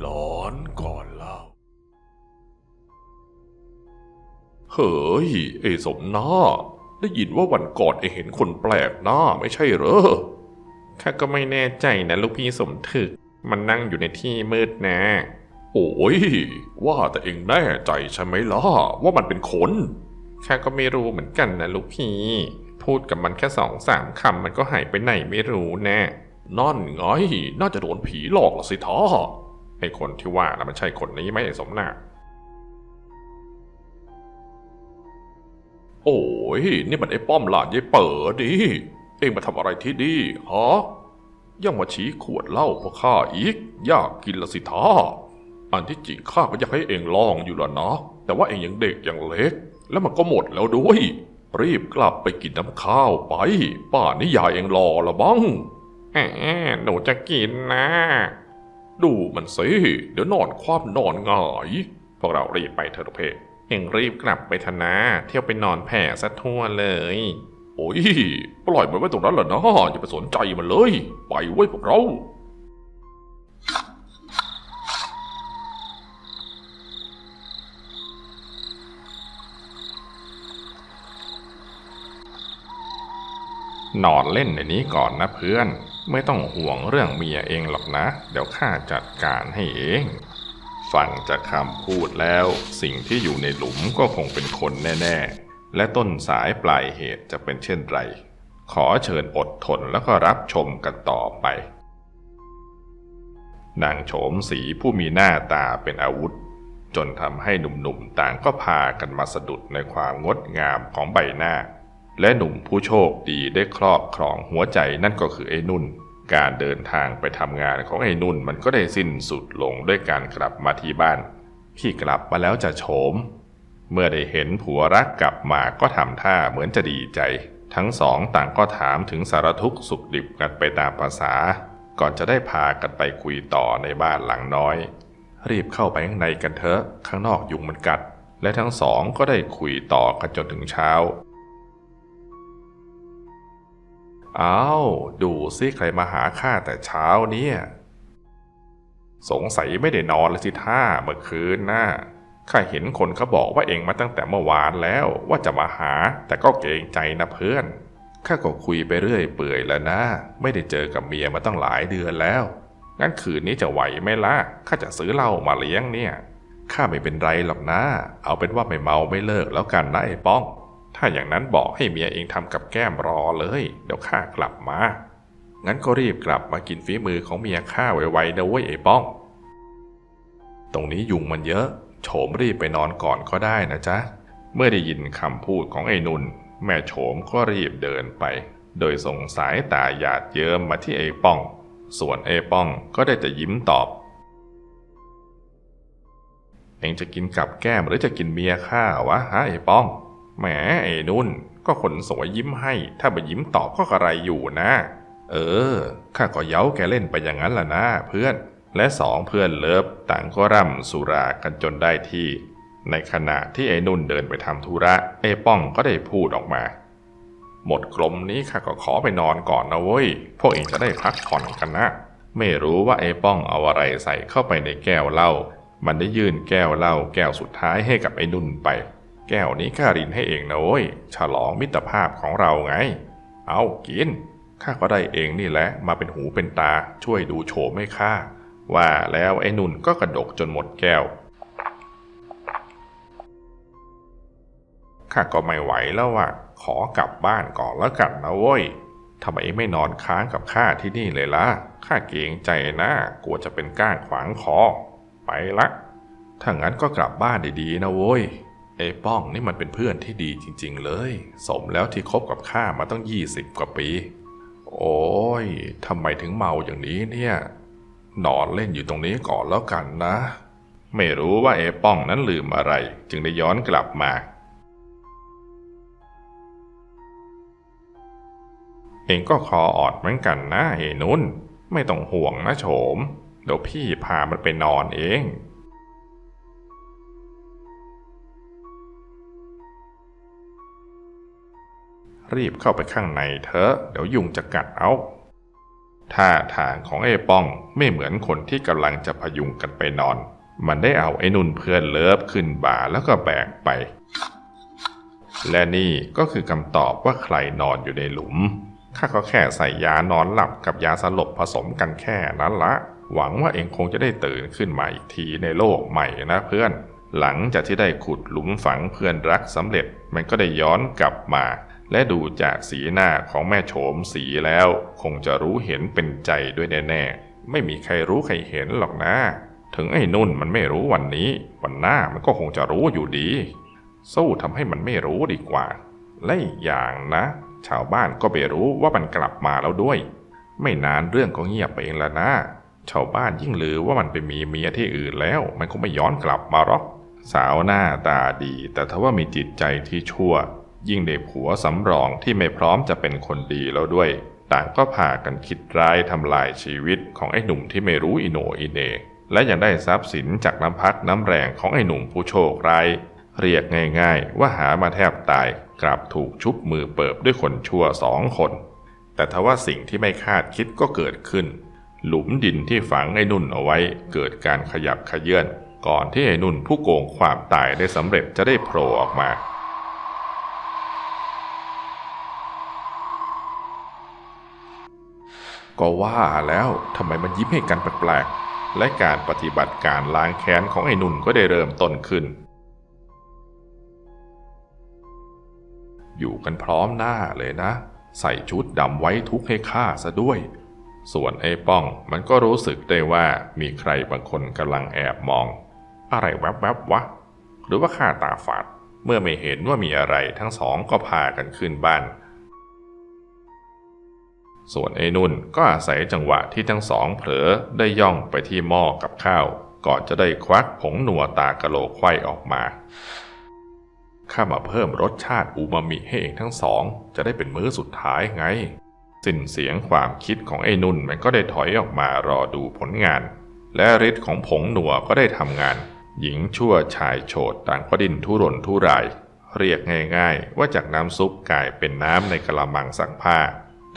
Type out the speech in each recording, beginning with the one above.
หลอนก่อนเล่า เฮ้ย เอสมหน้าได้ยินว่าวันก่อนเอเห็นคนแปลกหน้าไม่ใช่เหรอข้าก็ไม่แน่ใจนะลูกพี่สมถึก มันนั่งอยู่ในที่มืดนะ โอ้ย ว่าแต่เองแน่ใจใช่ไหมล่ะ ว่ามันเป็นคนข้าก็ไม่รู้เหมือนกันนะลูกพี่ พูดกับมันแค่สองสามคำมันก็หายไปไหนไม่รู้แน่นั่นไง น่าจะโดนผีหลอกละสิท่า ไอคนที่ว่านะมันใช่คนนี้ไหมไอ้สมน้าโอ้ยนี่มันไอ้ป้อมหลานยายเปิดดิเองมาทำอะไรที่นี่ฮะยังมาชี้ขวดเหล้าพวกข้าอีก อยากกินละสิท่าอันที่จริงข้าก็อยากให้เองลองอยู่ล้วนะแต่ว่าเองยังเด็กยังเล็ก แล้วมันก็หมดแล้วด้วย รีบกลับไปกินน้ำข้าวไป ป่านนี้ยายเองรอละบ้างแหมหนูจะกินนะ ดูมันสิ เดี๋ยวนอนคว่ำนอนหงายพวกเรารีบไปเถอะทุกเพศเองรีบกลับไปธนา เที่ยวไปนอนแผ่ซะทั่วเลย โอ้ย ปล่อยมันไว้ตรงนั้นแหละนะอย่าไปสนใจมันเลย ไปไว้พวกเรานอนเล่นในนี้ก่อนนะเพื่อน ไม่ต้องห่วงเรื่องเมียเองหรอกนะ เดี๋ยวข้าจัดการให้เอง ฟังจากคำพูดแล้ว สิ่งที่อยู่ในหลุมก็คงเป็นคนแน่ ๆ และต้นสายปลายเหตุจะเป็นเช่นไร ขอเชิญอดทนแล้วก็รับชมกันต่อไป นางโฉมสีผู้มีหน้าตาเป็นอาวุธ จนทำให้หนุ่มๆต่างก็พากันมาสะดุดในความงดงามของใบหน้า และหนุ่มผู้โชคดีได้ครอบครองหัวใจนั่นก็คือไอ้นุ่น การเดินทางไปทำงานของไอ้นุ่นมันก็ได้สิ้นสุดลงด้วยการกลับมาที่บ้าน พี่กลับมาแล้วจะโฉม เมื่อได้เห็นผัวรักกลับมาก็ทำท่าเหมือนจะดีใจ ทั้งสองต่างก็ถามถึงสารทุกข์สุขดิบกันไปตามภาษา ก่อนจะได้พากันไปคุยต่อในบ้านหลังน้อย รีบเข้าไปข้างในกันเถอะ ข้างนอกยุงมันกัด และทั้งสองก็ได้คุยต่อกันจนถึงเช้า อ้าวดูซิใครมาหาข้าแต่เช้าเนี่ยสงสัยไม่ได้นอนเลยสิท่าเมื่อคืนนะ่ะข้าเห็นคนเขาบอกว่าเองมาตั้งแต่เมื่อวานแล้วว่าจะมาหา แต่ก็เกรงใจนะเพื่อนข้าก็คุยไปเรื่อยเปื่อยแล้วนะ ไม่ได้เจอกับเมียมาตั้งหลายเดือนแล้ว งั้นคืนนี้จะไหวไหมล่ะข้าจะซื้อเหล้ามาเลี้ยงเนี่ยข้าไม่เป็นไรหรอกนะ เอาเป็นว่าไม่เมาไม่เลิกแล้วกันนะไอ้ป้อง ถ้าอย่างนั้นบอกให้เมียเองทำกับแก้มรอเลย เดี๋ยวข้ากลับมา งั้นก็รีบกลับมากินฝีมือของเมียข้าไวๆนะเว้ยไอ้ป้อง ตรงนี้ยุงมันเยอะ โฉมรีบไปนอนก่อนก็ได้นะจ๊ะ เมื่อได้ยินคำพูดของไอ้นุนแม่โฉมก็รีบเดินไป โดยส่งสายตาหยาดเยิ้มมาที่ไอ้ป้อง ส่วนไอ้ป้องก็ได้แต่ยิ้มตอบเองจะกินกับแก้มหรือจะกินเมียข้าวะฮะไอ้ป้อง แหมไอ้นุ่น ก็คนสวยยิ้มให้ ถ้าไปยิ้มตอบก็กระไรอยู่นะ เออ ข้าก็เย้าแกเล่นไปอย่างนั้นล่ะนะเพื่อน และสองเพื่อนเลิฟต่างก็ร่ำสุรากันจนได้ที่ ในขณะที่ไอ้นุ่นเดินไปทำธุระไอ้ป้องก็ได้พูดออกมา หมดกลมนี้ข้าก็ขอไปนอนก่อนนะเว้ย พวกเองจะได้พักผ่อนกันนะ ไม่รู้ว่าไอ้ป้องเอาอะไรใส่เข้าไปในแก้วเหล้า มันได้ยื่นแก้วเหล้าแก้วสุดท้ายให้กับไอ้นุ่นไป แก้วนี้ข้ารินให้เองนะเว้ยฉลองมิตรภาพของเราไง เอากินข้าก็ได้เองนี่แหละมาเป็นหูเป็นตาช่วยดูโฉมให้ข้าว่าแล้วไอ้นุ่นก็กระดกจนหมดแก้วข้าก็ไม่ไหวแล้วว่ะขอกลับบ้านก่อนแล้วกันนะเว้ยทำไมไม่นอนค้างกับข้าที่นี่เลยล่ะข้าเกรงใจนะกลัวจะเป็นก้างขวางคอไปละถ้างั้นก็กลับบ้านดีๆนะเว้ย อ้ป้องนี่มันเป็นเพื่อนที่ดีจริง ๆ เลย สมแล้วที่คบกับข้ามาตั้งยี่สิบกว่าปี โอ้ยทำไมถึงเมาอย่างนี้เนี่ยนอนเล่นอยู่ตรงนี้ก่อนแล้วกันนะ ไม่รู้ว่าไอ้ป้องนั้นลืมอะไร จึงได้ย้อนกลับมา เองก็คอออดเหมือนกันนะเฮนุ่น ไม่ต้องห่วงนะโฉมเดี๋ยวพี่พามันไปนอนเอง รีบเข้าไปข้างในเถอะเดี๋ยวยุงจะกัดเอาท่าทางของไอ้ป้องไม่เหมือนคนที่กำลังจะพยุงกันไปนอน มันได้เอาไอ้นุ่นเพื่อนเลิฟขึ้นบ่าแล้วก็แบกไป และนี่ก็คือคำตอบว่าใครนอนอยู่ในหลุมข้าก็แค่ใส่ยานอนหลับกับยาสลบผสมกันแค่นั้นละ หวังว่าเองคงจะได้ตื่นขึ้นมาอีกทีในโลกใหม่นะเพื่อน หลังจากที่ได้ขุดหลุมฝังเพื่อนรักสำเร็จ มันก็ได้ย้อนกลับมา และดูจากสีหน้าของแม่โฉมสีแล้ว คงจะรู้เห็นเป็นใจด้วยแน่ๆ ไม่มีใครรู้ใครเห็นหรอกนะ ถึงไอ้นุ่นมันไม่รู้วันนี้ วันหน้ามันก็คงจะรู้อยู่ดี สู้ทำให้มันไม่รู้ดีกว่า และอีกอย่างนะ ชาวบ้านก็ไปรู้ว่ามันกลับมาแล้วด้วย ไม่นานเรื่องก็เงียบไปเองแล้วนะ ชาวบ้านยิ่งลือว่ามันไปมีเมียที่อื่นแล้ว มันคงไม่ย้อนกลับมาหรอก สาวหน้าตาดี แต่ทว่ามีจิตใจที่ชั่ว ยิ่งได้ผัวสำรองที่ไม่พร้อมจะเป็นคนดีแล้วด้วย ต่างก็พากันคิดร้ายทำลายชีวิตของไอ้หนุ่มที่ไม่รู้อิโนอิเน และยังได้ทรัพย์สินจากน้ำพักน้ำแรงของไอ้หนุ่มผู้โชคร้ายเรียกง่ายๆ ว่าหามาแทบตายกลับถูกชุบมือเปิบด้วยคนชั่วสองคน แต่ทว่าสิ่งที่ไม่คาดคิดก็เกิดขึ้น หลุมดินที่ฝังไอ้นุ่นเอาไว้ เกิดการขยับขยื่นก่อนที่ไอ้นุ่นผู้โกงความตายได้สำเร็จจะได้โผล่ออกมา ก็ว่าแล้วทำไมมันยิ้มให้กันแปลกๆ และการปฏิบัติการล้างแค้นของไอ้นุ่นก็ได้เริ่มต้นขึ้น อยู่กันพร้อมหน้าเลยนะ ใส่ชุดดำไว้ทุกให้ข้าซะด้วย ส่วนไอ้ป้องมันก็รู้สึกได้ว่ามีใครบางคนกำลังแอบมอง อะไรแวบๆวะหรือว่าข้าตาฝาด เมื่อไม่เห็นว่ามีอะไรทั้งสองก็พากันขึ้นบ้าน ส่วนไอ้นุ่นก็อาศัยจังหวะที่ทั้งสองเผลอได้ย่องไปที่หม้อกับข้าว ก่อนจะได้ควักผงหนัวตากะโหลกไขว้ออกมา ข้ามาเพิ่มรสชาติอูมามิให้เองทั้งสอง จะได้เป็นมื้อสุดท้ายไง สิ้นเสียงความคิดของไอ้นุ่นมันก็ได้ถอยออกมารอดูผลงาน และฤทธิ์ของผงหนัวก็ได้ทำงาน หญิงชั่วชายโฉดต่างก็ดิ้นทุรนทุราย เรียกง่าย ๆ ว่าจากน้ำซุปกลายเป็นน้ำในกระมังซักผ้า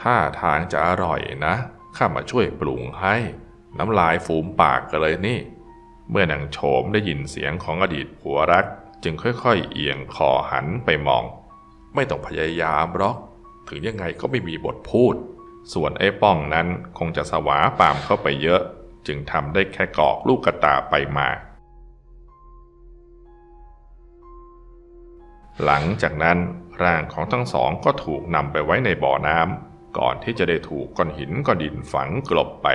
ท่าทางจะอร่อยนะ ข้ามาช่วยปรุงให้ น้ำลายฟูมปากกันเลยนี่ เมื่อนางโฉมได้ยินเสียงของอดีตผัวรัก จึงค่อยๆ เอียงคอหันไปมอง ไม่ต้องพยายามหรอก ถึงยังไงก็ไม่มีบทพูด ส่วนไอ้ป้องนั้นคงจะสวาปามเข้าไปเยอะ จึงทำได้แค่กอกลูกกระตาไปมาหลังจากนั้นร่างของทั้งสองก็ถูกนำไปไว้ในบ่อน้ำ ก่อนที่จะได้ถูกก้อนหินก้อนดินฝังกลบไป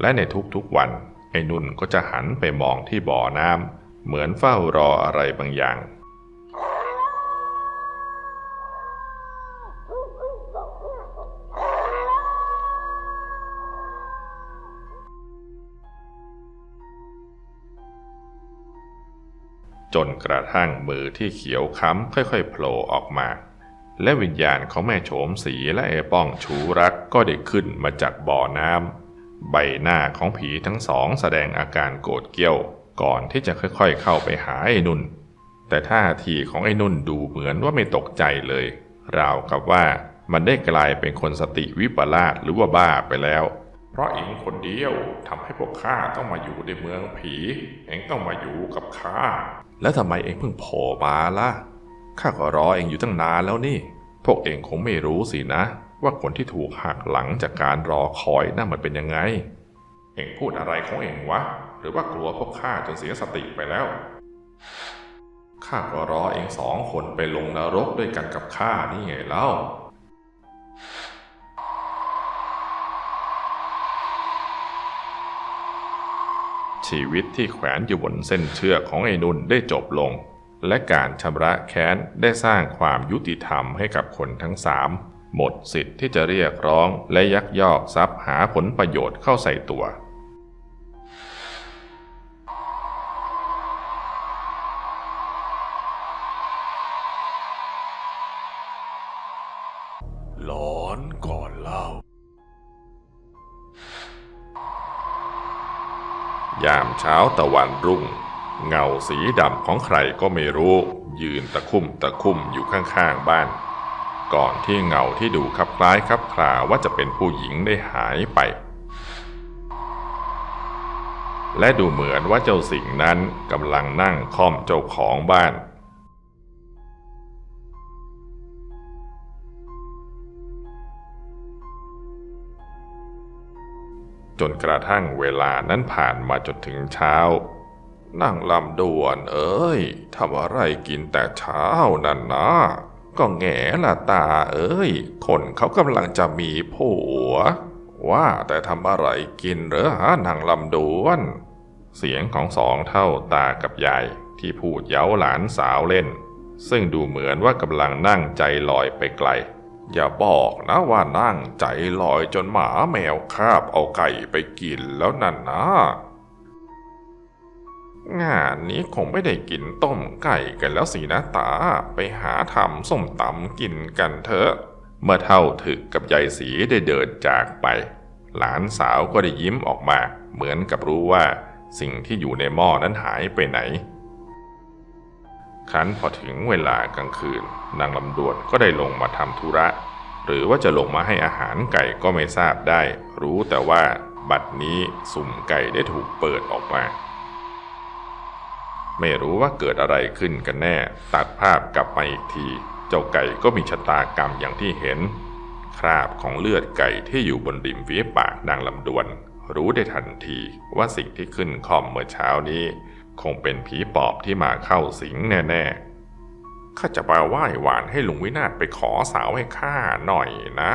และในทุกๆวันไอ้นุ่นก็จะหันไปมองที่บ่อน้ำเหมือนเฝ้ารออะไรบางอย่าง จนกระทั่งมือที่เขียวค้ำค่อยๆโผล่ออกมา และวิญญาณของแม่โฉมสีและไอ้ป้องชูรักก็ได้ขึ้นมาจากบ่อน้ำใบหน้าของผีทั้งสองแสดงอาการโกรธเกี้ยวก่อนที่จะค่อยๆเข้าไปหาไอ้นุ่น แต่ท่าทีของไอ้นุ่นดูเหมือนว่าไม่ตกใจเลย ราวกับว่ามันได้กลายเป็นคนสติวิปลาสหรือว่าบ้าไปแล้ว เพราะเองคนเดียวทำให้พวกข้าต้องมาอยู่ในเมืองผี เองต้องมาอยู่กับข้า แล้วทำไมเองเพิ่งโผล่มาล่ะ ข้าก็รอเองอยู่ตั้งนานแล้วนี่ พวกเองคงไม่รู้สินะ ว่าคนที่ถูกหักหลังจากการรอคอยน่ามันเป็นยังไง เองพูดอะไรของเองวะ หรือว่ากลัวพวกข้าจนเสียสติไปแล้ว ข้าก็รอเองสองคนไปลงนรกด้วยกันกับข้านี่ไงเล่าชีวิตที่แขวนอยู่บนเส้นเชือกของไอ้นุ่นได้จบลง และการชำระแค้นได้สร้างความยุติธรรมให้กับคนทั้งสามหมดสิทธิ์ที่จะเรียกร้องและยักยอกทรัพย์หาผลประโยชน์เข้าใส่ตัว หลอนก่อนเล่ายามเช้าตะวันรุ่ง เงาสีดำของใครก็ไม่รู้ ยืนตะคุ่มตะคุ่มอยู่ข้างๆบ้าน ก่อนที่เงาที่ดูคลับคล้ายคลับคลาว่าจะเป็นผู้หญิงได้หายไป และดูเหมือนว่าเจ้าสิงนั้นกำลังนั่งค่อมเจ้าของบ้านจนกระทั่งเวลานั้นผ่านมาจนถึงเช้า นั่งลำดวนเอ้ยทำอะไรกินแต่เช้านั่นนะก็แง่ละตาเอ้ย คนเขากำลังจะมีผัว ว่าแต่ทำอะไรกินเหรอฮะนางลำดวน เสียงของสองเท่าตากับยายที่พูดเย้าหลานสาวเล่น ซึ่งดูเหมือนว่ากำลังนั่งใจลอยไปไกล อย่าบอกนะว่านั่งใจลอยจนหมาแมวคาบเอาไก่ไปกินแล้วนั่นนะ งานนี้คงไม่ได้กินต้มไก่กันแล้วสินะตา ไปหาทำส้มตำกินกันเถอะ เมื่อเท่าถึกกับยายสีได้เดินจากไป หลานสาวก็ได้ยิ้มออกมา เหมือนกับรู้ว่าสิ่งที่อยู่ในหม้อนั้นหายไปไหน ครั้นพอถึงเวลากลางคืน นางลำดวนก็ได้ลงมาทำธุระ หรือว่าจะลงมาให้อาหารไก่ก็ไม่ทราบได้ รู้แต่ว่าบัดนี้สุ่มไก่ได้ถูกเปิดออกมา ไม่รู้ว่าเกิดอะไรขึ้นกันแน่ ตัดภาพกลับมาอีกที เจ้าไก่ก็มีชะตากรรมอย่างที่เห็น คราบของเลือดไก่ที่อยู่บนริมฝีปากนางลำดวน รู้ได้ทันทีว่าสิ่งที่ขึ้นคอมเมื่อเช้านี้ คงเป็นผีปอบที่มาเข้าสิงแน่ๆข้าจะมาไหว้หวานให้ลุงวินาศไปขอสาวให้ข้าหน่อยนะ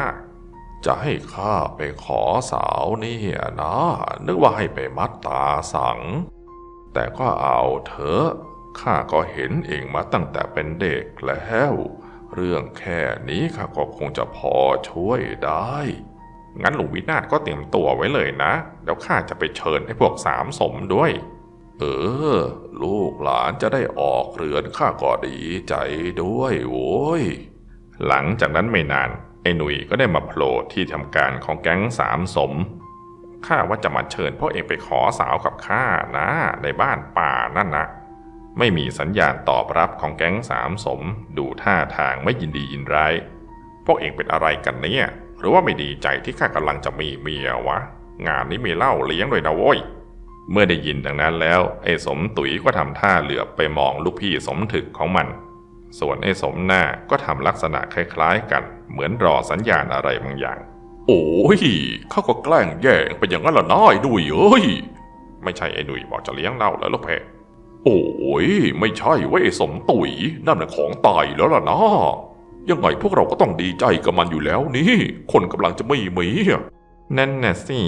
จะให้ข้าไปขอสาวเนี่ยนะนึกว่าให้ไปมัดตาสัง แต่ก็เอาเถอะข้าก็เห็นเองมาตั้งแต่เป็นเด็กแล้ว เรื่องแค่นี้ข้าก็คงจะพอช่วยได้ งั้นหลวงวินาศก็เตรียมตัวไว้เลยนะ แล้วข้าจะไปเชิญให้พวกสามสมด้วย เออ ลูกหลานจะได้ออกเรือนข้าก็ดีใจด้วยโว้ย หลังจากนั้นไม่นานไอ้หนุ่ยก็ได้มาโผล่ที่ทำการของแก๊งสามสม ข้าว่าจะมาเชิญพ่อเองไปขอสาวกับข้านะในบ้านป่านั่นนะไม่มีสัญญาณตอบรับของแก๊งสามสม ดูท่าทางไม่ยินดียินร้ายพวกเองเป็นอะไรกันเนี่ยหรือว่าไม่ดีใจที่ข้ากำลังจะมีเมียวะ งานนี้มีเล้าเลี้ยงด้วยนะโว้ยเมื่อได้ยินดังนั้นแล้วไอ้สมตุ๋ยก็ทำท่าเหลือบไปมองลูกพี่สมถึกของมัน ส่วนไอ้สมหน้าก็ทำลักษณะคล้ายๆกัน เหมือนรอสัญญาณอะไรบางอย่าง โอ้ยเขาก็แกล้งแย่งไปอย่างนั้นละน้อยดุยเอ้ย ไม่ใช่ไอ้หนุ่ยบอกจะเลี้ยงเหล้าแล้วลูกเพะโอ้ยไม่ใช่เว้ยสมตุ๋ยนั่นน่ะของตายแล้วล่ะนะยังไงพวกเราก็ต้องดีใจกับมันอยู่แล้วนี่ คนกำลังจะไม่มีนั่นน่ะสิ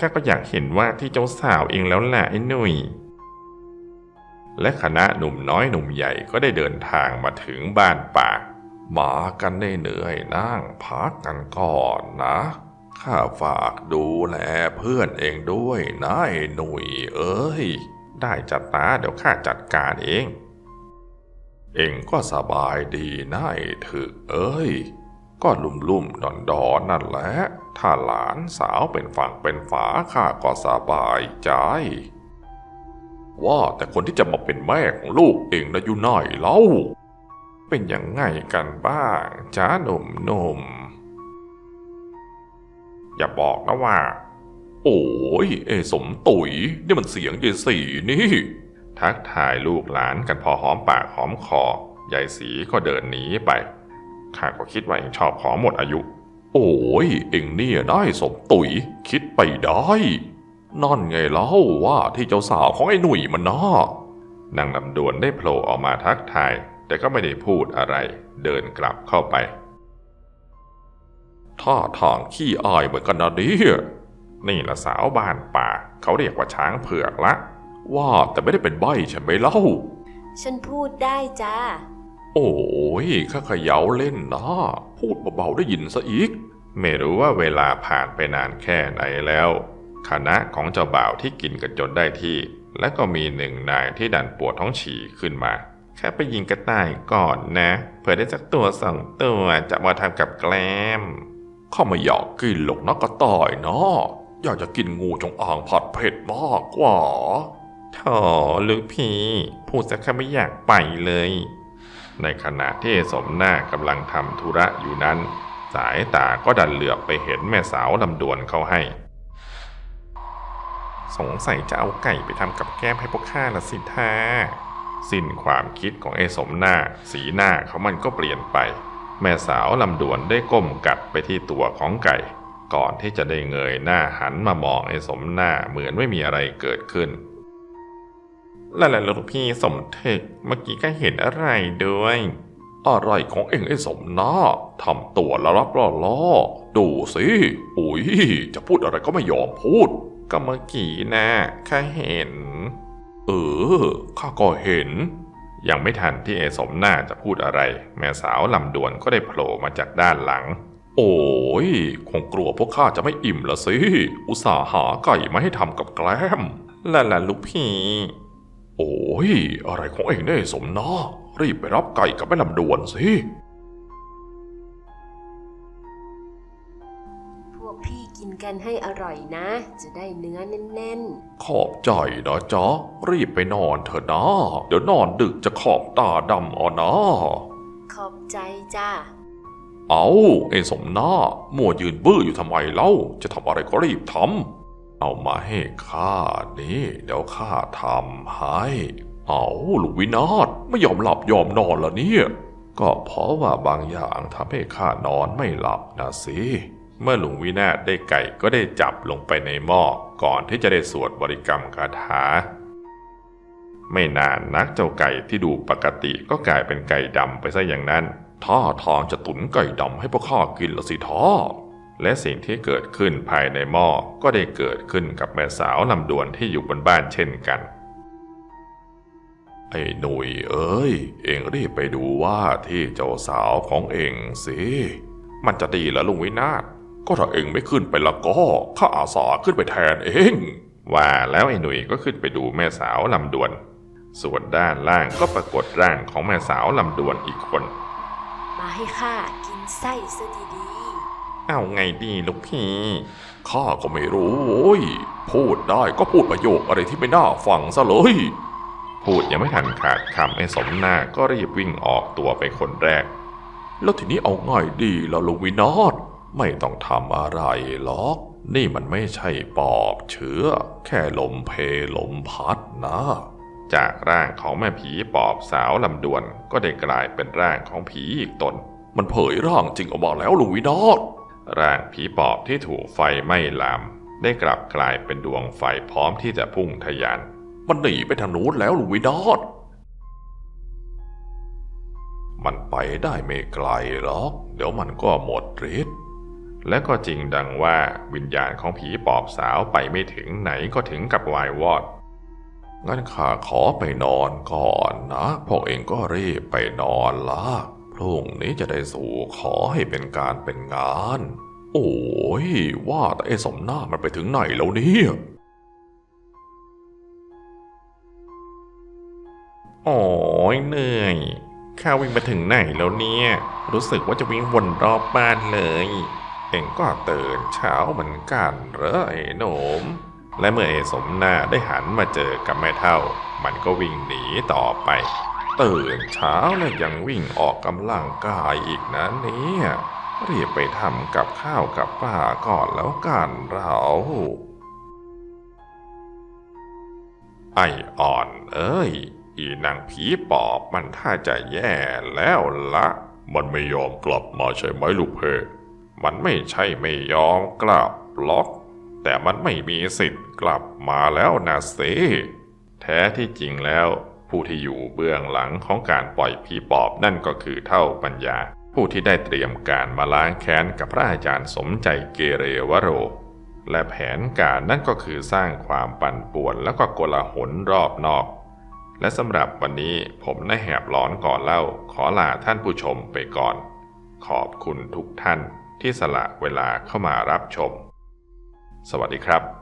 ข้าก็อยากเห็นว่าที่เจ้าสาวเองแล้วแหละไอ้หนุ่ย และคณะหนุ่มน้อยหนุ่มใหญ่ก็ได้เดินทางมาถึงบ้านป่า มากันได้เหนื่อยนั่งพักกันก่อนนะ ข้าฝากดูแลเพื่อนเองด้วยนะไอ้หนุ่ยเอ้ย ได้จัดตาเดี๋ยวข้าจัดการเอง เองก็สบายดีนะไอ้ถึกเอ้ย ก็ลุ่มลุ่มดอนดอนนั่นแหละ ถ้าหลานสาวเป็นฝั่งเป็นฝาข้าก็สบายใจว่าแต่คนที่จะมาเป็นแม่ของลูกเองนะอยู่ไหนเล่า เป็นยังไงกันบ้างจ้าหนุ่มหนุ่มอย่าบอกนะว่า โอ้ยเอสมตุ๋ยนี่มันเสียงยายสีนี่ ทักทายลูกหลานกันพอหอมปากหอมคอยายสีก็เดินหนีไปข้าก็คิดว่าเองชอบขอหมดอายุ โอ้ยเองเนี่ยได้สมตุ๋ยคิดไปได้นั่นไงเล่าว่าที่เจ้าสาวของไอ้หนุ่ยมันนาะนางลำดวนได้โผล่ออกมาทักทาย แต่ก็ไม่ได้พูดอะไร เดินกลับเข้าไป ท่าทางขี้อายเหมือนกันนะเนี่ยนี่ละสาวบ้านป่า เขาเรียกว่าช้างเผือกละ ว่าแต่ไม่ได้เป็นใบใช่ไหมเล่า ฉันพูดได้จ้า โอ้ยข้าเขยาเล่นนะพูดเบาๆได้ยินซะอีก ไม่รู้ว่าเวลาผ่านไปนานแค่ไหนแล้วคณะของเจ้าบ่าวที่กินกันจนได้ที่ และก็มีหนึ่งนายที่ดันปวดท้องฉี่ขึ้นมาแค่ไปยิงกระต่ายก่อนนะ เผื่อได้สักตัวสองตัวจะมาทำกับแกล้มข้าไม่อยากกินหรอกนะกระต่ายเนาะอยากจะกินงูจงอางผัดเผ็ดมากกว่าโถลูกพี่ พูดสักคำไม่อยากไปเลย ในขณะที่สมหน้ากำลังทำธุระอยู่นั้น สายตาก็ดันเหลือบไปเห็นแม่สาวลำดวนเขาให้ สงสัยจะเอาไก่ไปทำกับแก้มให้พวกข้าละสิท่า สิ้นความคิดของไอ้สมหน้า สีหน้าเขามันก็เปลี่ยนไป แม่สาวลำดวนได้ก้มกัดไปที่ตัวของไก่ ก่อนที่จะได้เงยหน้าหันมามองไอ้สมหน้าเหมือนไม่มีอะไรเกิดขึ้นแล้วล่ะลูกพี่สมเทคเมื่อกี้ก็เห็นอะไรด้วยอะไรของเองไอ้สมหน้าทำตัวละรับล่อล่อดูสิอุ้ยจะพูดอะไรก็ไม่ยอมพูดก็เมื่อกี้นะข้าเห็น เออ ข้าก็เห็น ยังไม่ทันที่ไอ้สมหน้าจะพูดอะไร แม่สาวลำดวนก็ได้โผล่มาจากด้านหลัง โอ้ย คงกลัวพวกข้าจะไม่อิ่มละสิ อุตส่าห์หาไก่มาให้ทำกับแกล้มล่ะล่ะลูกพี่ โอ้ย อะไรของเองเนี่ยสมนารีบไปรับไก่กับแม่ลำดวนสิ วกพี่กินกันให้อร่อยนะ จะได้เนื้อแน่นขอบใจนะจ๊ะ รีบไปนอนเถอะนะ เดี๋ยวนอนดึกจะขอบตาดำเอานะ ๆ ขอบใจจ้า เอาไอ้สมหน้ามัวยืนบื้ออยู่ทำไมเล่า จะทำอะไรก็รีบทำเอามาให้ข้านี่เดี๋ยวข้าทำให้ เอาลูกวินาศไม่ยอมหลับยอมนอนละเนี่ย ก็เพราะว่าบางอย่างทำให้ข้านอนไม่หลับนะสิ เมื่อหลุงวินาศได้ไก่ก็ได้จับลงไปในหม้อก่อนที่จะได้สวดบริกรรมคาถา ไม่นานนักเจ้าไก่ที่ดูปกติก็กลายเป็นไก่ดำไปซะอย่างนั้นท่าทางจะตุนไก่ดำให้พวกข้ากินละสิท่าและสิ่งที่เกิดขึ้นภายในหม้อก็ได้เกิดขึ้นกับแม่สาวลำดวนที่อยู่บนบ้านเช่นกัน ไอ้หนุ่ยเอ้ย เอ็งรีบไปดูว่าที่เจ้าสาวของเอ็งสิ มันจะดีเหรอลุงวินาศ ก็ถ้าเอ็งไม่ขึ้นไปละก็ข้าอาสาขึ้นไปแทนเอง ว่าแล้วไอ้หนุ่ยก็ขึ้นไปดูแม่สาวลำดวน ส่วนด้านล่างก็ปรากฏร่างของแม่สาวลำดวนอีกคน มาให้ข้ากินไส้ซะดีเอาไงดีลูกพี่ข้าก็ไม่รู้โว้ยพูดได้ก็พูดประโยคอะไรที่ไม่น่าฟังซะเลยพูดยังไม่ทันขาดคำไอ้สมหน้าก็รีบวิ่งออกตัวไปคนแรก แล้วทีนี้เอาง่ายดีละลุงวินาศ ไม่ต้องทำอะไรหรอก นี่มันไม่ใช่ปอบเชื้อ แค่ลมเพลมพัดนะ จากร่างของแม่ผีปอบสาวลำดวนก็ได้กลายเป็นร่างของผีอีกตน มันเผยร่างจริงออกมาแล้วลุงวินาศร่างผีปอบที่ถูกไฟไหม้ลาม ได้กลับกลายเป็นดวงไฟพร้อมที่จะพุ่งทะยาน มันหนีไปทางนู้นแล้วลุงวินาศมันไปได้ไม่ไกลหรอก เดี๋ยวมันก็หมดฤทธิ์ และก็จริงดังว่าวิญญาณของผีปอบสาวไปไม่ถึงไหนก็ถึงกับวายวอด งั้นข้าขอไปนอนก่อนนะ พวกเองก็รีบไปนอนละพรุ่งนี้จะได้สู่ขอให้เป็นการเป็นงาน โอ้ย ว่าแต่ไอ้สมหน้ามันไปถึงไหนแล้วเนี่ยโอ้ยเหนื่อยข้าวิ่งไปถึงไหนแล้วเนี่ย รู้สึกว่าจะวิ่งวนรอบบ้านเลย เองก็ตื่นเช้าเหมือนกันเหรอไอ้หนุ่มและเมื่อไอ้สมนาได้หันมาเจอกับแม่เท่า มันก็วิ่งหนีต่อไป ตื่นเช้าแล้วยังวิ่งออกกำลังกายอีกนะเนี่ยรีบไปทำกับข้าวกับป้าก่อนแล้วกันเราไอ้อ่อนเอ้ย อีนางผีปอบมันท่าจะแย่แล้วละ มันไม่ยอมกลับมาใช่ไหมลูกเพ มันไม่ใช่ไม่ยอมกลับหรอก แต่มันไม่มีสิทธิ์กลับมาแล้วนะเซแท้ที่จริงแล้ว ผู้ที่อยู่เบื้องหลังของการปล่อยผีปอบนั่นก็คือเท่าปัญญา ผู้ที่ได้เตรียมการมาล้างแค้นกับพระอาจารย์สมใจเกเรวโร และแผนการนั่นก็คือสร้างความปั่นป่วนแล้วก็โกลาหลรอบนอกและสำหรับวันนี้ผมนายแหบร้อนก่อนเล่า ขอลาท่านผู้ชมไปก่อน ขอบคุณทุกท่าน ที่สละเวลาเข้ามารับชม สวัสดีครับ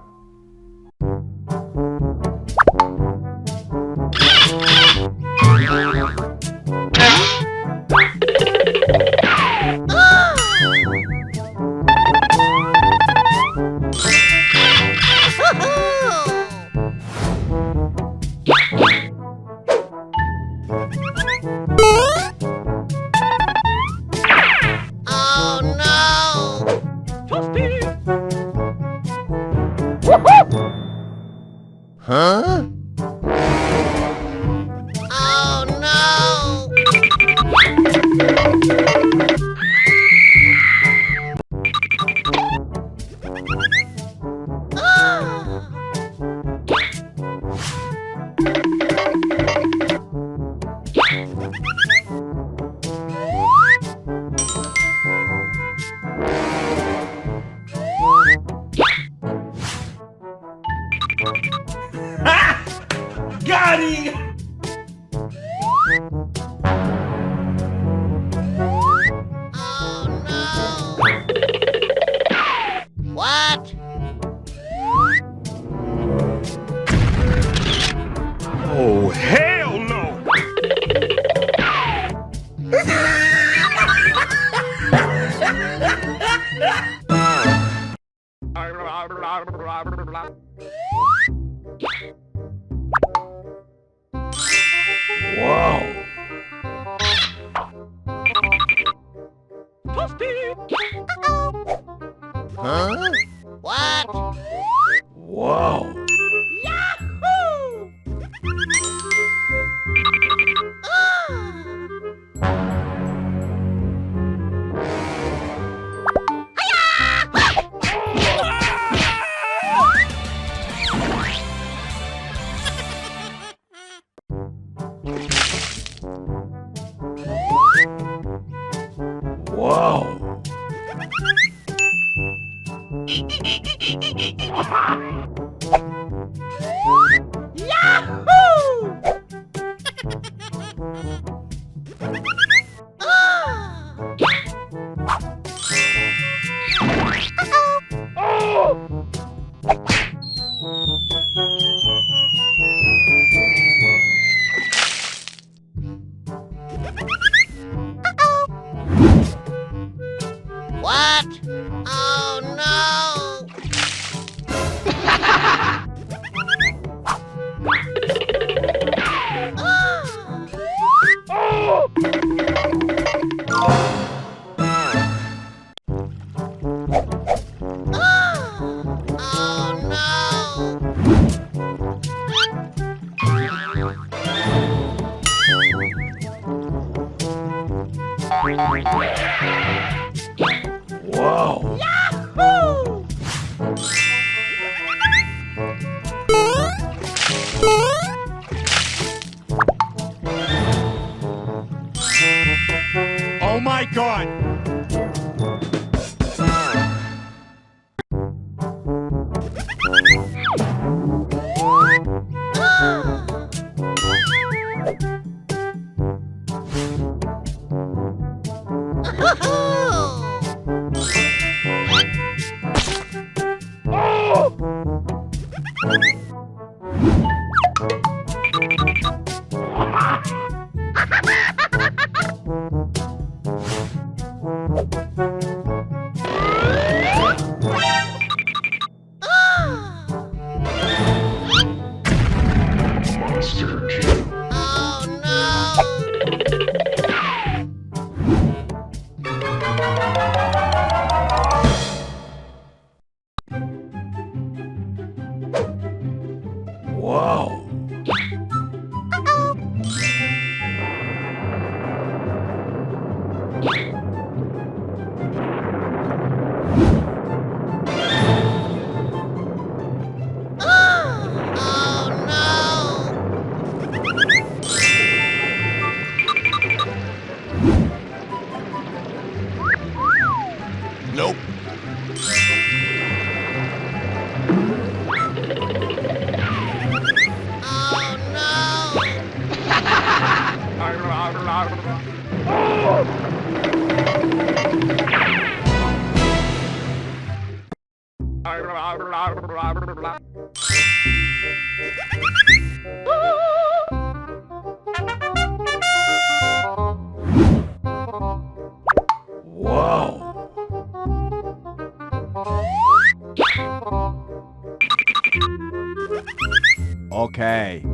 Okay.